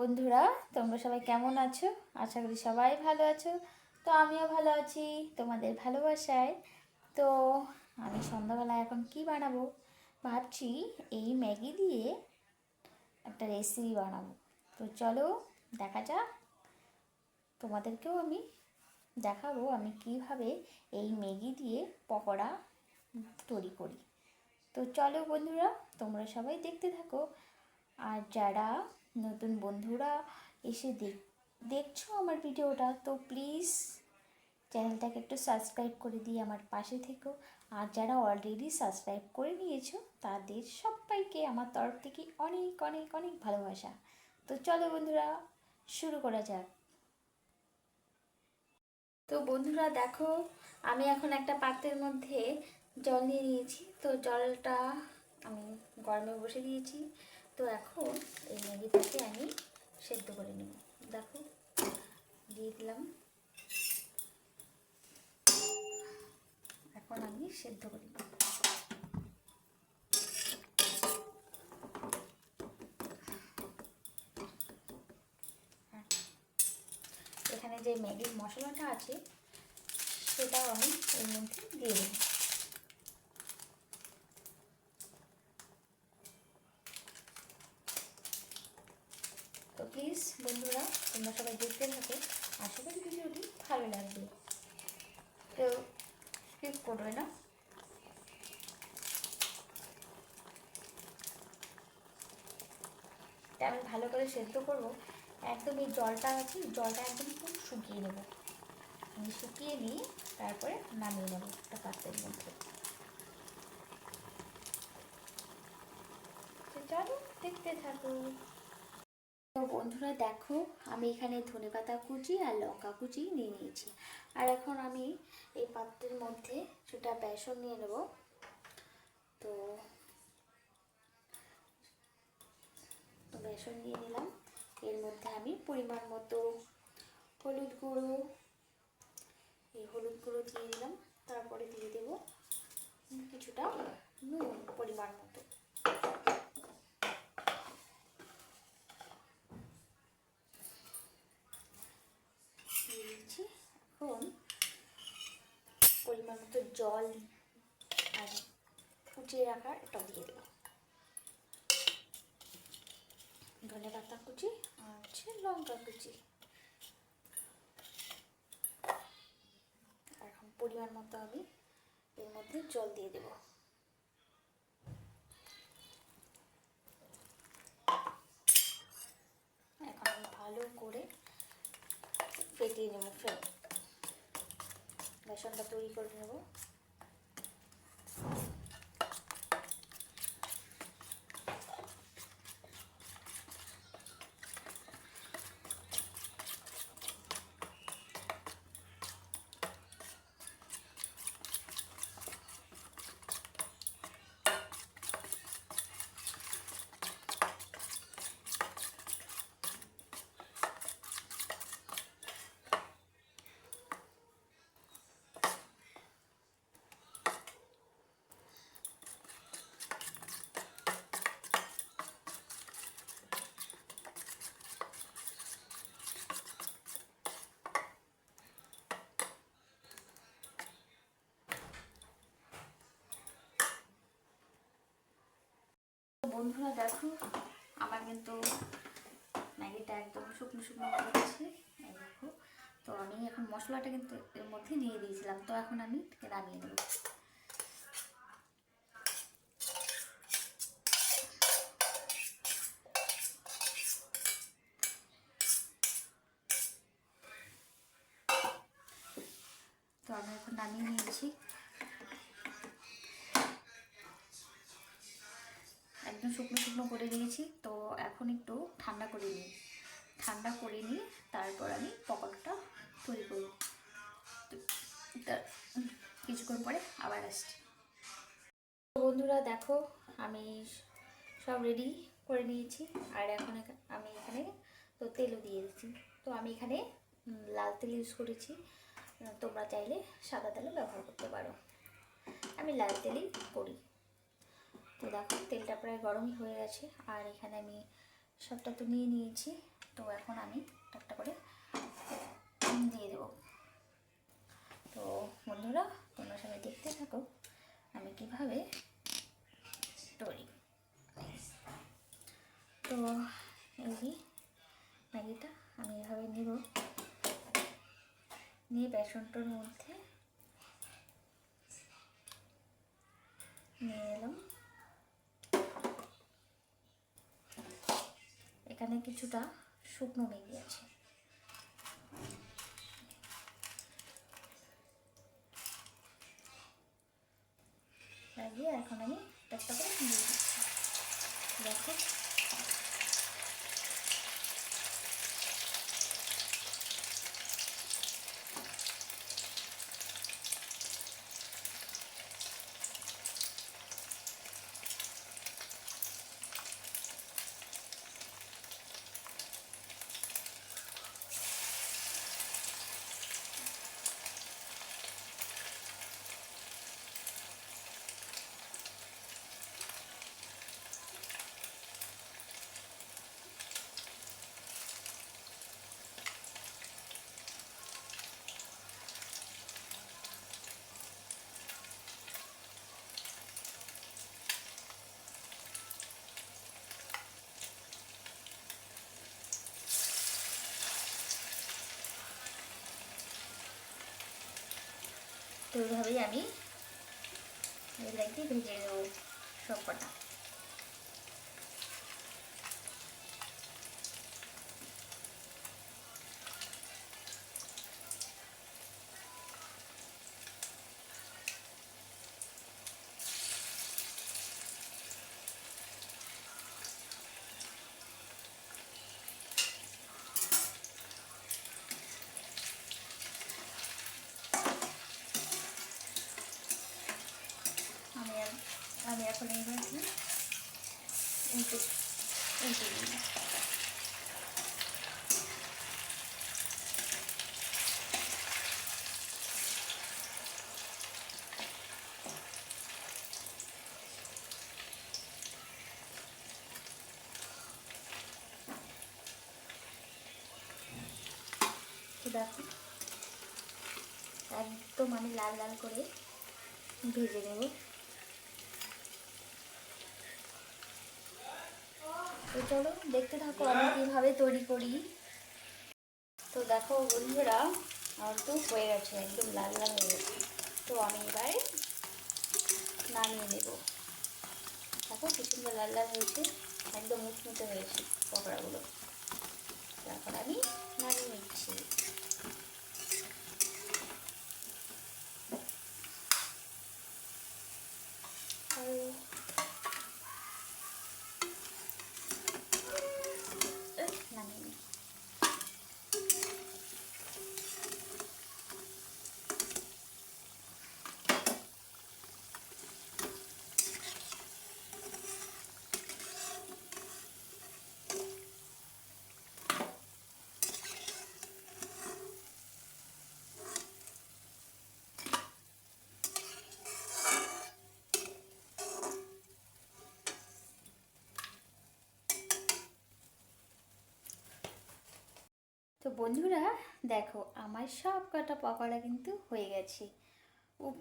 বন্ধুরা, তোমরা সবাই কেমন আছো? আশা করি সবাই ভালো আছো। তো আমিও ভালো আছি তোমাদের ভালোবাসায়। তো আমি সন্ধ্যাবেলা এখন কি বানাবো? ভাবছি এই ম্যাগি দিয়ে একটা রেসিপি বানাবো। তো চলো দেখা যাক। তোমাদেরকেও আমি দেখাবো আমি কীভাবে এই ম্যাগি দিয়ে পকোড়া তৈরি করি। তো চলো বন্ধুরা, তোমরা সবাই দেখতে থাকো। আর যারা নতুন বন্ধুরা এসে দেখ, দেখছ আমার ভিডিওটা? তো প্লিজ চ্যানেলটাকে একটু সাবস্ক্রাইব করে দিয়ে আমার পাশে থেকো। আর যারা অলরেডি সাবস্ক্রাইব করে নিয়েছো, তাদের সবাইকে আমার তরফ থেকে অনেক অনেক অনেক ভালোবাসা। তো চলো বন্ধুরা, শুরু করা যাক। তো বন্ধুরা, দেখো, আমি এখন একটা পাত্রের মধ্যে জল নিয়ে নিয়েছি। তো জলটা আমি গরমে বসে দিয়েছি। তো এখন এই ম্যাগিটাকে আমি সেদ্ধ করে নেব। দেখো, দিয়ে দিলাম। এখন আমি সেদ্ধ করি এখানে যে ম্যাগির মশলাটা আছে, সেটাও আমি এর মধ্যে দিয়ে দেবো তো প্লিজ বন্ধুরা, তোমরা সবাই দেখতে থাকো। আশা করি ভিডিওটি ভালো লাগবে। কেউ স্কিপ করবে না। আমি ভালো করে সেদ্ধ করব। একদম এই জলটা আছে, জলটা একদম খুব শুকিয়ে নেব। শুকিয়ে নিয়ে তারপরে নামিয়ে নেব একটা পাত্রের মধ্যে। চলো, দেখতে থাকো। তো বন্ধুরা দেখো, আমি এখানে ধনেপাতা কুচি আর লঙ্কা কুচি নিয়ে নিয়েছি। আর এখন আমি এই পাত্রের মধ্যে সেটা বেসন নিয়ে নেব। তো তো বেসন নিয়ে নিলাম। এর মধ্যে আমি পরিমাণ মতো হলুদ গুঁড়ো, এই হলুদ গুঁড়ো দিয়ে দিলাম। তারপরে দিয়ে দেব কিছুটা নুন পরিমাণ মতো দিয়ে দিচ্ছি এখন পরিমাণ মতো জল আর কুচিয়ে রাখার এটা দিয়ে দেবো ধনে পাতা কুচি আর হচ্ছে লঙ্কা কুচি। এখন পরিমাণ মতো আমি এর মধ্যে জল দিয়ে দেব। এখন ভালো করে ফেটিয়ে নেব ফের বেসনটা তৈরি করে নেব। বন্ধুরা দেখো, আমার কিন্তু ম্যাগিটা একদম শুকনো শুকনো এই দেখো, তো আমি এখন মশলাটা কিন্তু এর মধ্যে দিয়ে দিয়েছিলাম, তো এখন আমি নামিয়ে নেব। তো আমি এখন নামিয়ে নিয়েছি। একদম শুকনো শুকনো করে দিয়েছি তো এখন একটু ঠান্ডা করে নিই। ঠান্ডা করে নিয়ে তারপর আমি পকোড়াটা তৈরি করব। কিছুক্ষণ পরে আবার আসছি। তো বন্ধুরা দেখো, আমি সব রেডি করে নিয়েছি। আর এখন এখা- আমি এখানে তো তেলও দিয়ে দিচ্ছি। তো আমি এখানে লাল তেল ইউজ করেছি। তোমরা চাইলে সাদা তেলও ব্যবহার করতে পারো। আমি লাল তেলই করি। তো দেখো, তেলটা প্রায় গরমই হয়ে গেছে, আর এখানে আমি সবটা তো নিয়ে নিয়েছি। তো এখন আমি একটা করে দিয়ে দেবো। তো বন্ধুরা, তোমরা সবাই দেখতে থাকো আমি কীভাবে তৈরি। তো এই ম্যাগিটা আমি এভাবে নেব। নিয়ে বেসনটার মধ্যে নিয়ে এলাম। এখানে কিছুটা শুকনো ম্যাগি আছে লাগিয়ে এখন আমি একটা করে দিয়ে দিচ্ছি দেখো তো এইভাবেই আমি লাগিয়ে ভেজে নেব সব কটা আমি আর- এখন এইভাবে উল্টে উল্টে দিই দেখো একদম আমি লাল লাল করে ভেজে নেব তো চলো দেখতে থাকো আমি কীভাবে তৈরি করি। তো দেখো বন্ধুরা, আমার তো হয়ে গেছে, একদম লাল লাল হয়ে গেছে। তো আমি এবারে নামিয়ে নেব। দেখো কি সুন্দর লাল লাল হয়েছে, একদম মুচমুচে হয়েছে পকোড়াগুলো। তারপর আমি নামিয়ে নিচ্ছি আর এহ, নামিয়ে নিই। তো বন্ধুরা, দেখো আমার সব কটা পকোড়া কিন্তু হয়ে গেছে। ও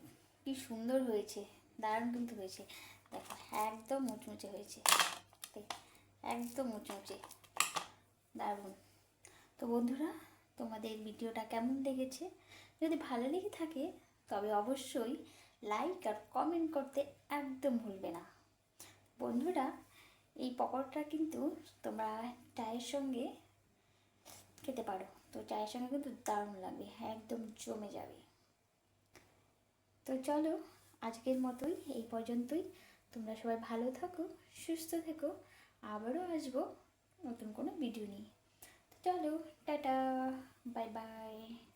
কি সুন্দর হয়েছে, দারুণ কিন্তু হয়েছে। দেখো, একদম মুচমুচে হয়েছে। একদম মুচমুচে। দারুণ। তো বন্ধুরা, তোমাদের ভিডিওটা কেমন লেগেছে? যদি ভালো লেগে থাকে, তবে অবশ্যই লাইক আর কমেন্ট করতে একদম ভুলবে না। বন্ধুরা, এই পকোড়াটা কিন্তু তোমরা চায়ের সঙ্গে খেতে পারো। তো চায়ের সঙ্গে কিন্তু দারুণ লাগবে, একদম জমে যাবে। তো চলো, আজকের মতোই, এই পর্যন্তই। তোমরা সবাই ভালো থাকো, সুস্থ থেকো। আবারও আসব নতুন কোনো ভিডিও নিয়ে। তো চলো, টাটা, বাই বাই।